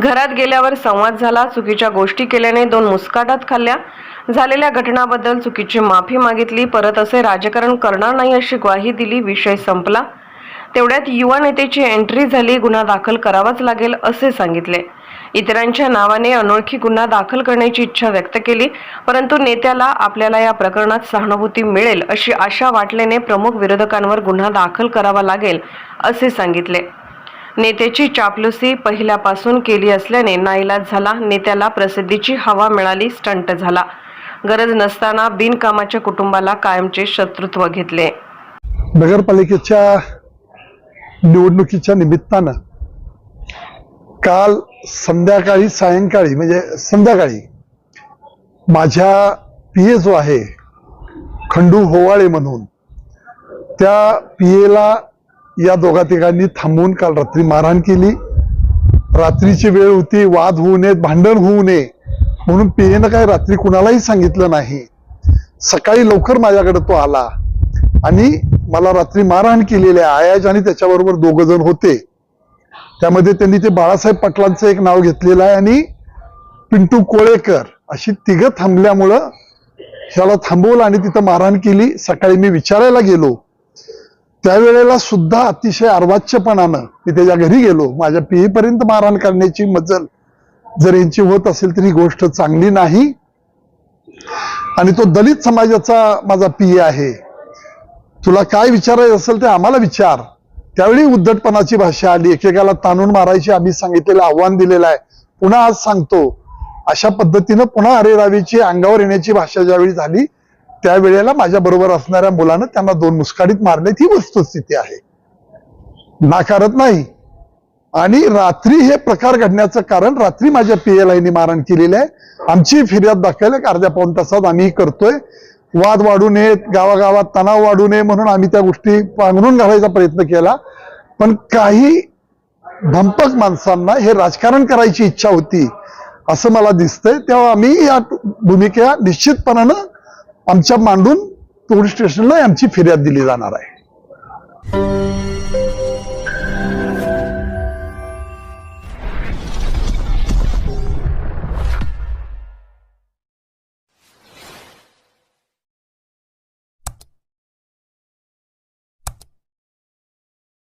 घरात गेल्यावर संवाद झाला चुकीच्या गोष्टी केल्याने दोन मुस्काटात खाल्ल्या. झालेल्या घटनाबद्दल चुकीची माफी मागितली परत असे राजकारण करणार नाही अशी ग्वाही दिली विषय संपला. तेवढ्यात युवा नेत्याची एंट्री झाली गुन्हा दाखल करावाच लागेल असे सांगितले. इतरांच्या नावाने अनोळखी गुन्हा दाखल करण्याची इच्छा व्यक्त केली परंतु नेत्याला आपल्याला या प्रकरणात सहानुभूती मिळेल अशी आशा वाटल्याने प्रमुख विरोधकांवर गुन्हा दाखल करावा लागेल असे सांगितले. नेत्याची चापलुसी पहिल्यापासून केली असल्याने नाईलाज झाला. नेत्याला प्रसिद्धीची हवा मिळाली स्टंट झाला. गरज नसताना बिनकामाच्या कुटुंबाला कायमचे शत्रुत्व घेतले. नगरपालिकेच्या निवडणुकीच्या निमित्तानं काल संध्याकाळी सायंकाळी म्हणजे संध्याकाळी माझ्या पी ए जो आहे खंडू होवाळे म्हणून त्या पी एला या दोघा तिघांनी थांबवून काल रात्री मारहाण केली. रात्रीची वेळ होती वाद होऊ नयेत भांडण होऊ नये म्हणून पेयेनं काय रात्री कुणालाही सांगितलं नाही. सकाळी लवकर माझ्याकडे तो आला आणि मला रात्री मारहाण केलेली आहे. आयाज आणि त्याच्याबरोबर दोघ जण होते. त्यामध्ये त्यांनी ते बाळासाहेब पाटलांचं एक नाव घेतलेलं आहे आणि पिंटू कोळेकर अशी तिघं थांबल्यामुळं ह्याला थांबवलं आणि तिथं मारहाण केली. सकाळी मी विचारायला गेलो. त्यावेळेला सुद्धा अतिशय अर्वाच्यपणानं मी त्याच्या घरी गेलो. माझ्या पिढी पर्यंत मारहाण करण्याची मजल जर यांची होत असेल तर ही गोष्ट चांगली नाही. आणि तो दलित समाजाचा माझा पी आहे. तुला काय विचारायचं असेल ते आम्हाला विचार. त्यावेळी उद्धटपणाची भाषा आली. एकेकाला ताणून मारायची आम्ही सांगितलेलं आव्हान दिलेलं आहे. पुन्हा आज सांगतो. अशा पद्धतीनं पुन्हा अरेरावीची अंगावर येण्याची भाषा ज्यावेळी झाली त्यावेळेला माझ्या बरोबर असणाऱ्या मुलानं त्यांना दोन मुस्काडीत मारण्यात ही वस्तुस्थिती आहे. नाकारत नाही. आणि रात्री हे प्रकार घडण्याचं कारण रात्री माझ्या पीएलआयनी मारण केलेलं आहे. आमची फिर्याद दाखल एक अर्ध्या पाऊन तासात आम्ही करतोय. वाद वाढू नयेत. गावागावात तणाव वाढू नये म्हणून आम्ही त्या गोष्टी पांघरून घालायचा प्रयत्न केला. पण काही धंपक माणसांना हे राजकारण करायची इच्छा होती असं मला दिसतंय. तेव्हा आम्ही या भूमिका निश्चितपणानं आमच्या मांडून पोलीस स्टेशनला आमची फिर्याद दिली जाणार आहे.